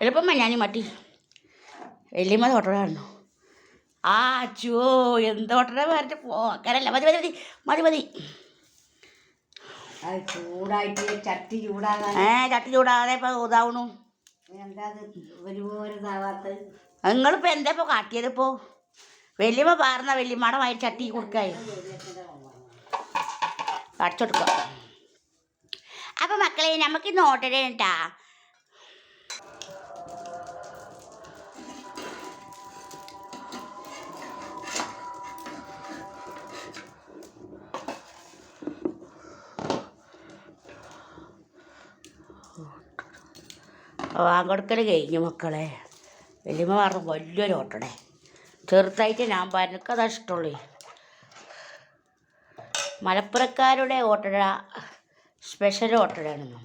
എളുപ്പം ഞാൻ മട്ടി വലിയമ്മ ഓട്ടോട കാണുന്നു ആ ചോ എന്ത് ഓട്ടോട പറഞ്ഞിട്ട് പോക്കാനല്ല മതി മതി മതി മതി മതി. ചൂടായിട്ട് ചട്ടി ചൂടാകാൻ ഏ ചട്ടി ചൂടാതെ ഇപ്പം ഇതാവണു. നിങ്ങളിപ്പോൾ എന്താ ഇപ്പോൾ കാട്ടിയത് ഇപ്പോൾ വലിയമ്മ പാർന്ന വലിയമ്മയുടെ മാതിരി ചട്ടി കൊടുക്കായി അടച്ചെടുക്കുക അപ്പം മക്കളെ നമുക്ക് ഇന്ന് ഓട്ടര വാങ്ങൊടുക്കൽ കഴിഞ്ഞു മക്കളെ. വലിയമ്മ പറഞ്ഞു വലിയൊരു ഓട്ടടേ. ചെറുതായിട്ട് ഞാൻ പറഞ്ഞൊക്കെ അതാ ഇഷ്ടമുള്ളൂ. മലപ്പുറക്കാരുടെ ഓട്ടട സ്പെഷ്യൽ ഓട്ടടയാണെന്ന്.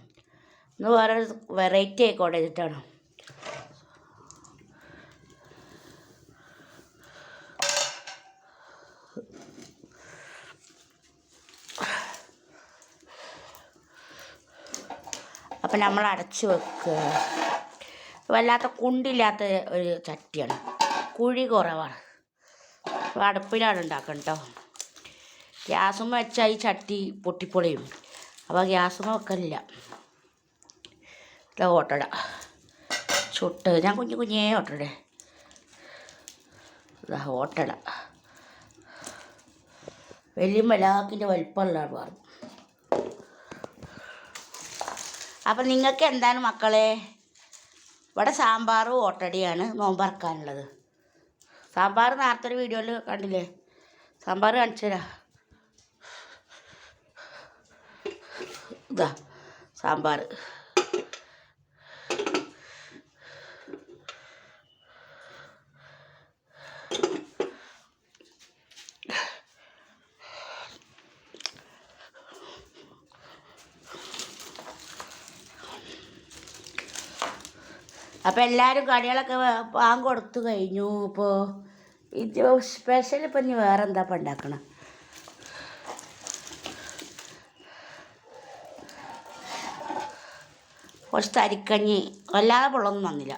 ഇന്ന് വേറെ വെറൈറ്റി ആയിക്കോട്ടെ ചെയ്തിട്ടാണ് അപ്പം നമ്മൾ അടച്ച് വെക്കുക വല്ലാത്ത കുണ്ടില്ലാത്ത ഒരു ചട്ടിയാണ്. കുഴി കുറവാണ്. അടുപ്പിലാണ് ഉണ്ടാക്കണം കേട്ടോ ഗ്യാസും വെച്ചാൽ ഈ ചട്ടി പൊട്ടിപ്പൊളിയും. അപ്പോൾ ഗ്യാസും വെക്കലില്ല. ഓട്ടട. ചുട്ട്. ഞാൻ കുഞ്ഞു കുഞ്ഞേ ഓട്ടടേ. ഓട്ടട. വലിയ മലാക്കിന്റെ വലിപ്പമുള്ള പറഞ്ഞു അപ്പം നിങ്ങൾക്ക് എന്താണ് മക്കളെ? ഇവിടെ സാമ്പാറും ഓട്ടടിയാണ് നോമ്പറക്കാനുള്ളത് സാമ്പാർ നേരത്തെ ഒരു വീഡിയോയിൽ കണ്ടില്ലേ? സാമ്പാർ കാണിച്ചു തരാം. ഇതാ സാമ്പാർ. അപ്പം എല്ലാവരും കടികളൊക്കെ പാൻ കൊടുത്തു കഴിഞ്ഞു. ഇപ്പോൾ ഇത് സ്പെഷ്യൽ ഇപ്പം ഇനി വേറെ എന്താ ഇപ്പം ഉണ്ടാക്കണം കുറച്ച് തരിക്കഞ്ഞി. വല്ലാതെ പൊള്ളൊന്നും വന്നില്ല.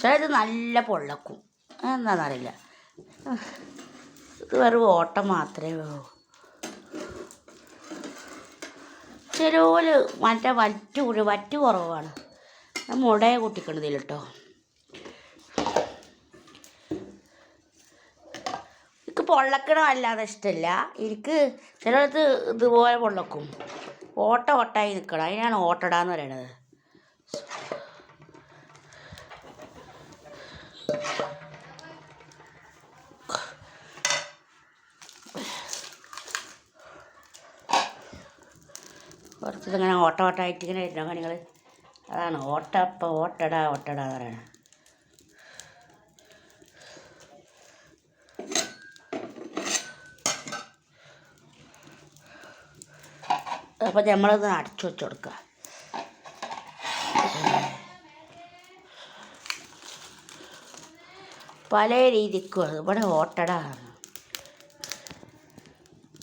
ചിലത് നല്ല പൊള്ളക്കും. എന്താണെന്നറിയില്ല ഇത് വെറും ഓട്ടം മാത്രമേ വേവൂ ചിലവര് മറ്റേ വറ്റ് കൂടി വറ്റ് കുറവാണ്. മുടയെ കൂട്ടിക്കണതിൽ കേട്ടോ എനിക്ക് പൊള്ളക്കണോ അല്ലാതെ ഇഷ്ടമില്ല എനിക്ക് ചിലടത്ത് ഇതുപോലെ പൊള്ളക്കും. ഓട്ട ഓട്ടായി നിൽക്കണം അതിനാണ് ഓട്ടടാന്ന് പറയണത്. ഇങ്ങനെ ഓട്ട ഓട്ടമായിട്ട് ഇങ്ങനെ വരുന്ന പണികൾ അതാണ് ഓട്ട അപ്പം ഓട്ടടാ ഓട്ടടാ എന്ന് പറയണത് അപ്പം നമ്മളത് അടച്ചു വെച്ച് കൊടുക്കുക പല രീതിക്കും ഇവിടെ ഓട്ടടാ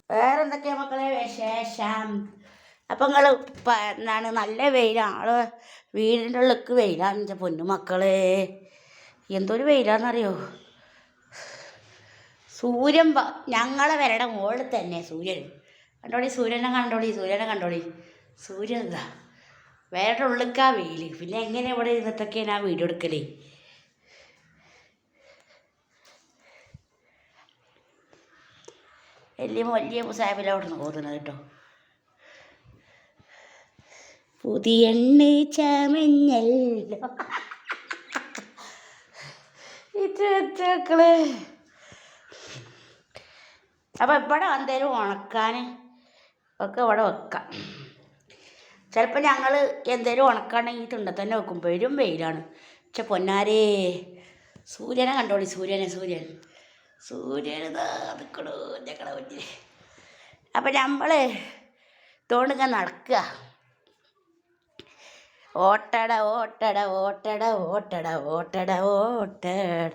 വേറെന്തൊക്കെയാണ് മക്കളെ വിശേഷം? അപ്പം നിങ്ങൾ എന്താണ് നല്ല വെയിലാണ് ആളെ വീടിന്റെ ഉള്ളിലേക്ക് വെയിലാണ് എന്റെ പൊന്നു മക്കളെ. എന്തൊരു വെയിലാണെന്നറിയോ സൂര്യൻ ഞങ്ങളെ വരയുടെ മുകളിൽ തന്നെ സൂര്യൻ. കണ്ടോളി സൂര്യനെ കണ്ടോളി സൂര്യനെ കണ്ടോളി. സൂര്യൻ എന്താ വേറെ ഉള്ളിക്കാ വെയിൽ പിന്നെ എങ്ങനെ ഇവിടെ ഇരുന്നിട്ടൊക്കെയാണ് ഞാൻ വീഡിയോ എടുക്കലേ? വലിയ വലിയ സാഹിബിലാണ് പോകുന്നത് കേട്ടോ. പുതിയ എണ്ണ ചമഞ്ഞല്ലോ ഇത്രക്കൾ അപ്പം ഇവിടെ എന്തേലും ഉണക്കാൻ ഒക്കെ ഇവിടെ വെക്കാം. ചിലപ്പോൾ ഞങ്ങൾ എന്തേലും ഉണക്കാണെങ്കിൽ തുണ്ട തന്നെ വെക്കും. വരും വെയിലാണ്. പക്ഷെ പൊന്നാരേ. സൂര്യനെ കണ്ടോളി സൂര്യനെ സൂര്യൻ. സൂര്യൻ നിൽക്കണു ഞങ്ങളുടെ മുന്നിൽ അപ്പം നമ്മൾ തോണ്ടിങ്ങനെ നടക്കുക. ഓട്ടട ഓട്ടട ഓട്ടട ഓട്ടട ഓട്ടട ഓട്ടട.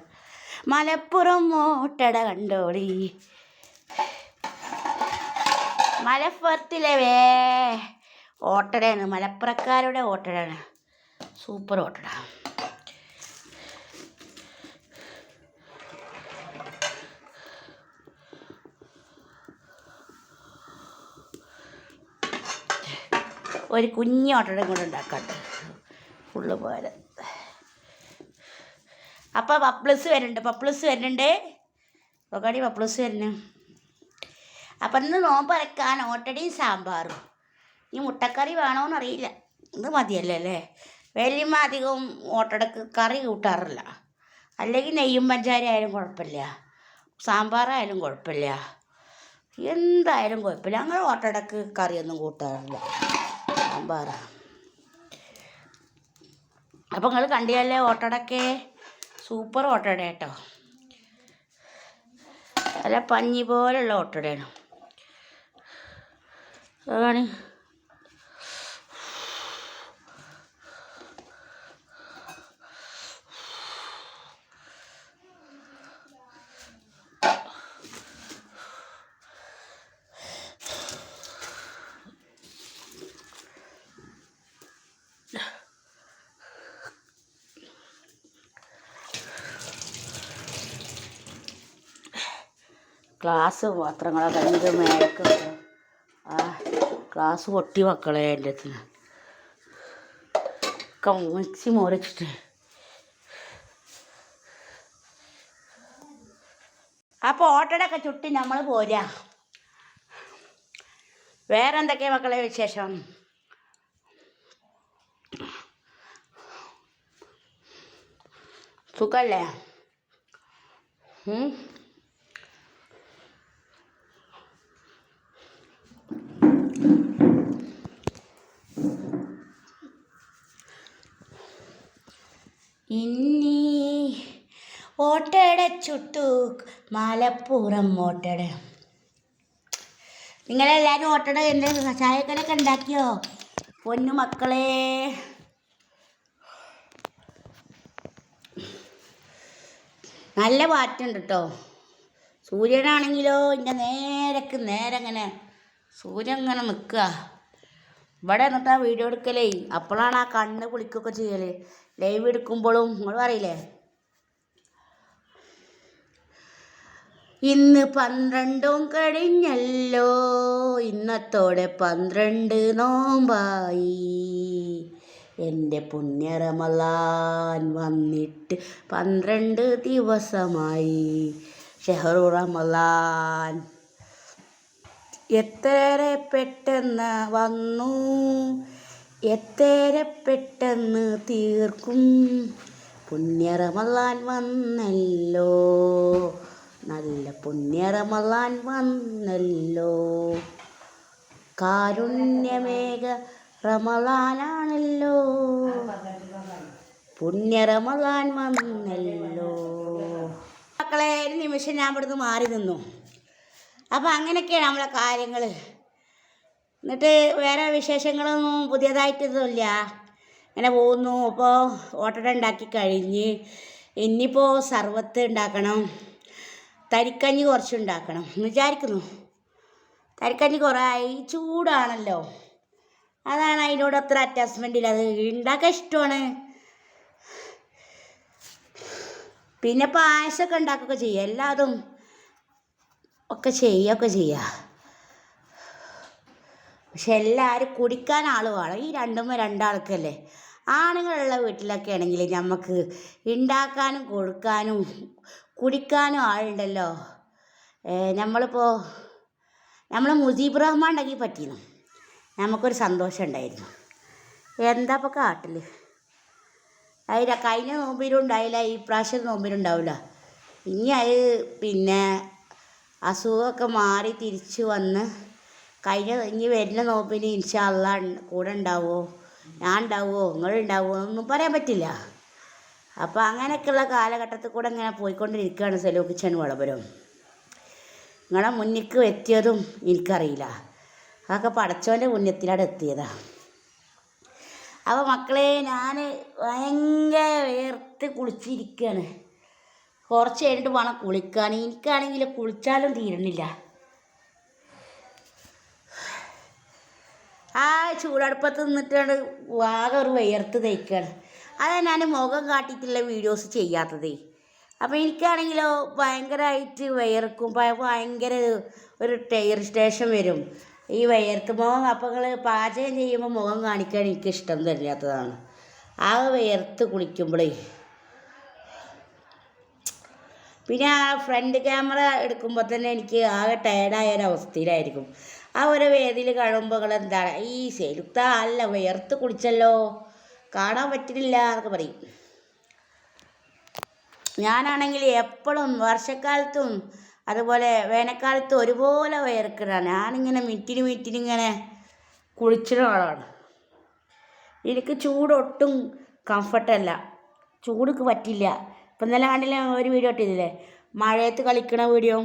മലപ്പുറം ഓട്ടട കണ്ടോളി മലപ്പുറത്തിലെ വേ ഓട്ടടയാണ്. മലപ്പുറക്കാരുടെ ഓട്ടടയാണ്. സൂപ്പർ ഓട്ടട. ഒരു കുഞ്ഞു ഓട്ടടയും കൂടെ ഉണ്ടാക്കാം ഫുള്ള് പോലെ അപ്പോൾ പപ്ലസ് വരുന്നുണ്ട്. പപ്ലസ് വരുന്നുണ്ട്. ഒക്കടി പപ്ലസ് വരുന്നു. അപ്പം ഇന്ന് നോമ്പ് അരക്കാൻ ഓട്ടടിയും സാമ്പാറും. ഈ മുട്ടക്കറി വേണോന്നറിയില്ല ഇത് മതിയല്ലോ അല്ലേ? വലിയമ്മ അധികവും ഓട്ടടക്ക് കറി കൂട്ടാറില്ല. അല്ലെങ്കിൽ നെയ്യും പഞ്ചാരി ആയാലും കുഴപ്പമില്ല. സാമ്പാറായാലും കുഴപ്പമില്ല. എന്തായാലും കുഴപ്പമില്ല. അങ്ങനെ ഓട്ടടക്ക് കറിയൊന്നും കൂട്ടാറില്ല. സാമ്പാർ അപ്പം നിങ്ങൾ കണ്ടിയല്ലേ ഓട്ടടക്കെ? സൂപ്പർ ഓട്ടട കേട്ടോ. നല്ല പഞ്ഞി പോലുള്ള ഓട്ടടയാണ്. അതാണ് ഗ്ലാസ് പാത്രങ്ങളൊക്കെ കഴിഞ്ഞത് മേലക്ക്. ആ ഗ്ലാസ് പൊട്ടി മക്കളെ എല്ലാത്തിന്. ഒക്കെ മിക്സി മുറിച്ചിട്ട്. അപ്പോൾ ഓട്ടടൊക്കെ ചുട്ടി നമ്മൾ പോരാ. വേറെ എന്തൊക്കെയാ മക്കളെ വിശേഷം? സുഖല്ലേ ഉം? ഇന്നീ ഓട്ടട ചുട്ടു മലപ്പുറം ഓട്ടട. നിങ്ങളെല്ലാവരും ഓട്ടട എന്റെ ചായക്കടയൊക്കെ ഉണ്ടാക്കിയോ? പൊന്നു മക്കളെ. നല്ല പാറ്റുണ്ട് കേട്ടോ സൂര്യനാണെങ്കിലോ ഇങ്ങനെ നേരക്ക് നേരെ ഇങ്ങനെ സൂര്യൻ ഇങ്ങനെ നിൽക്കുക. ഇവിടെ എന്നിട്ട് വീഡിയോ എടുക്കലേ. അപ്പോഴാണ് ആ കണ്ണ് കുളിക്കൊക്കെ ചെയ്യൽ. ലൈവ് എടുക്കുമ്പോഴും നിങ്ങൾ പറയില്ലേ? ഇന്ന് പന്ത്രണ്ടും കഴിഞ്ഞല്ലോ. ഇന്നത്തോടെ പന്ത്രണ്ട് നോമ്പായി. എന്റെ പുണ്യറമലാൻ വന്നിട്ട് പന്ത്രണ്ട് ദിവസമായി. ഷെഹറു റമലാൻ എത്ര പെട്ടെന്ന് വന്നു. എത്ര പെട്ടെന്ന് തീർക്കും. പുണ്യറമലാൻ വന്നല്ലോ. നല്ല പുണ്യറമളാൻ വന്നല്ലോ. കാരുണ്യമേഘ റമളാനാണല്ലോ. പുണ്യറമളാൻ വന്നല്ലോ. മക്കളെ ഒരു നിമിഷം ഞാൻ ഇവിടുന്ന് മാറി നിന്നു. അപ്പം അങ്ങനെയൊക്കെയാണ് നമ്മളെ കാര്യങ്ങൾ എന്നിട്ട് വേറെ വിശേഷങ്ങളൊന്നും പുതിയതായിട്ടൊന്നുമില്ല. ഇങ്ങനെ പോകുന്നു. ഇപ്പോൾ ഓട്ടട ഉണ്ടാക്കി കഴിഞ്ഞ് ഇനിയിപ്പോൾ സർവത്ത് ഉണ്ടാക്കണം. തരിക്കഞ്ഞി കുറച്ച് ഉണ്ടാക്കണം എന്ന് വിചാരിക്കുന്നു. തരിക്കഞ്ഞി കുറേ ചൂടാണല്ലോ. അതാണ് അതിനോട് അത്ര അറ്റാച്ച്മെന്റ് ഇല്ല. അത് ഉണ്ടാക്കാൻ ഇഷ്ടമാണ്. പിന്നെ പായസമൊക്കെ ഉണ്ടാക്കുകയൊക്കെ ചെയ്യുക. എല്ലാതും ഒക്കെ ചെയ്യുകയൊക്കെ ചെയ്യുക. പക്ഷെ എല്ലാവരും കുടിക്കാൻ ആൾ വേണം. ഈ രണ്ടും രണ്ടാൾക്കല്ലേ. ആണുങ്ങളുള്ള വീട്ടിലൊക്കെ ആണെങ്കിൽ നമുക്ക് ഉണ്ടാക്കാനും കൊടുക്കാനും കുടിക്കാനും ആളുണ്ടല്ലോ. നമ്മളിപ്പോൾ നമ്മൾ മുജീബ് റഹ്മാൻ ഉണ്ടെങ്കിൽ പറ്റിയിരുന്നു. നമുക്കൊരു സന്തോഷം ഉണ്ടായിരുന്നു. എന്താ ഇപ്പോൾ കാട്ടിൽ അതിന്റെ കഴിഞ്ഞ നോമ്പിലും ഉണ്ടായില്ല ഈ പ്രാവശ്യം നോമ്പിലുണ്ടാവില്ല ഇനി അത് പിന്നെ അസുഖമൊക്കെ മാറി തിരിച്ചു വന്ന് കഴിഞ്ഞ ഇനി വരുന്ന നോമ്പിന് ഇൻഷാല്ല കൂടെ ഉണ്ടാവുമോ ഞാൻ ഉണ്ടാവുമോ നിങ്ങളുണ്ടാവുമോ ഒന്നും പറയാൻ പറ്റില്ല. അപ്പോൾ അങ്ങനെയൊക്കെയുള്ള കാലഘട്ടത്തിൽ കൂടെ ഇങ്ങനെ പോയിക്കൊണ്ടിരിക്കുകയാണ് സെലൂക്കിച്ചൻ വളപുരം. നിങ്ങളെ മുന്നിക്ക് എത്തിയതും എനിക്കറിയില്ല. അതൊക്കെ പടച്ചോന്റെ പുണ്യത്തിലാണ് എത്തിയതാണ് അപ്പോൾ മക്കളെ ഞാൻ ഭയങ്കര വേർത്ത് കുളിച്ചിരിക്കുകയാണ്. കുറച്ച് കഴിഞ്ഞിട്ട് വേണം കുളിക്കാൻ. എനിക്കാണെങ്കിൽ കുളിച്ചാലും തീരണില്ല ആ ചൂടടുപ്പത്ത് നിന്നിട്ടാണ് ആകെ ഒരു വിയർത്ത് തയ്ക്കുകയാണ് അതാണ് ഞാൻ മുഖം കാട്ടിയിട്ടുള്ള വീഡിയോസ് ചെയ്യാത്തത്. അപ്പോൾ എനിക്കാണെങ്കിലോ ഭയങ്കരമായിട്ട് വയർക്കും ഭയങ്കര ഒരു ടയർ സ്റ്റേഷൻ വരും. ഈ വയർക്കുമ്പോൾ അപ്പോൾ നിങ്ങൾ പാചകം ചെയ്യുമ്പോൾ മുഖം കാണിക്കാൻ എനിക്ക് ഇഷ്ടം തരില്ലാത്തതാണ് ആ വയർത്ത് കുളിക്കുമ്പോഴേ പിന്നെ ആ ഫ്രണ്ട് ക്യാമറ എടുക്കുമ്പോൾ തന്നെ എനിക്ക് ആകെ ടയർഡായ ഒരു അവസ്ഥയിലായിരിക്കും. ആ ഒരു വേദിയിൽ കാണുമ്പോൾ എന്താണ് ഈ സെലുക്ത അല്ല വിയർത്ത് കുളിച്ചല്ലോ. കാണാൻ പറ്റില്ല എന്നൊക്കെ പറയും. ഞാനാണെങ്കിൽ എപ്പോഴും വർഷക്കാലത്തും അതുപോലെ വേനൽക്കാലത്തും ഒരുപോലെ വയർക്കിടാണ് ഞാനിങ്ങനെ മിറ്റിന് മിറ്റിന് ഇങ്ങനെ ആളാണ്. എനിക്ക് ചൂടൊട്ടും കംഫർട്ടല്ല ചൂടുക്ക് പറ്റില്ല. ഇപ്പം ഇന്നലെ കണ്ടില്ല ഒരു വീഡിയോ ഇട്ടില്ലേ മഴയത്ത് കളിക്കണ വീഡിയോ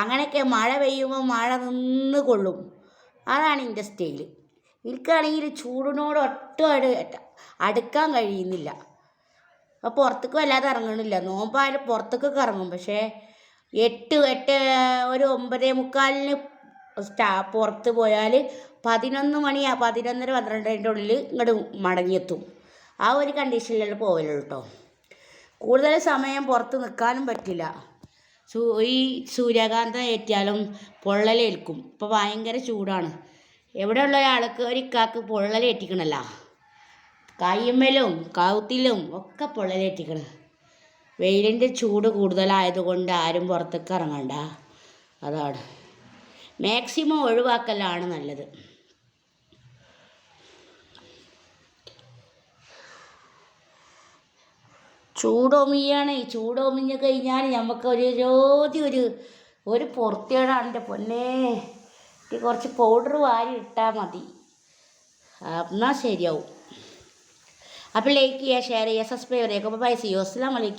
അങ്ങനെയൊക്കെ മഴ പെയ്യുമ്പോൾ മഴ നിന്ന് കൊള്ളും. അതാണ് എന്റെ സ്റ്റൈൽ എനിക്കാണെങ്കിൽ ചൂടിനോട് ഒട്ടും അടു അടുക്കാൻ കഴിയുന്നില്ല. അപ്പോൾ പുറത്തേക്ക് വല്ലാതെ ഇറങ്ങണില്ല. നോമ്പായാലും പുറത്തേക്കൊക്കെ ഇറങ്ങും. പക്ഷേ എട്ട് എട്ട് ഒരു ഒമ്പതേ മുക്കാലിന് സ്റ്റാ പുറത്ത് പോയാൽ പതിനൊന്ന് മണി പതിനൊന്നര പന്ത്രണ്ടിന്റെ ഉള്ളിൽ ഇങ്ങോട്ട് മടങ്ങിയെത്തും. ആ ഒരു കണ്ടീഷനിലാണ് പോവലുള്ളൂ കേട്ടോ കൂടുതൽ സമയം പുറത്ത് നിൽക്കാനും പറ്റില്ല. സൂ ഈ സൂര്യകാന്തം ഏറ്റിയാലും പൊള്ളലേൽക്കും. ഇപ്പോൾ ഭയങ്കര ചൂടാണ്. എവിടെയുള്ള ഒരാൾക്ക് ഒരു ഇക്കാക്ക് പൊള്ളലേറ്റിക്കണല്ലോ കയ്യമ്മലും കൗത്തിലും ഒക്കെ പൊള്ളലേറ്റിക്കണ വെയിലിന്റെ ചൂട് കൂടുതലായതുകൊണ്ട് ആരും പുറത്തേക്ക് ഇറങ്ങണ്ട. അതാണ്. മാക്സിമം ഒഴിവാക്കലാണ് നല്ലത്. ചൂടൊമിയാണ്. ചൂടൊമിഞ്ഞ് കഴിഞ്ഞാൽ നമുക്ക് ഒരു ജ്യോതി ഒരു ഒരു പൊറത്തേടാണ് എന്റെ പൊന്നേ. ഇത് കുറച്ച് പൗഡർ വാരി ഇട്ടാൽ മതി. എന്നാൽ ശരിയാവും. അപ്പോൾ ലൈക്ക് ചെയ്യുക ഷെയർ ചെയ്യുക സബ്സ്ക്രൈബ് ചെയ്യുക. അപ്പോൾ പൈസ യോസ്ലാം വലൈക്കും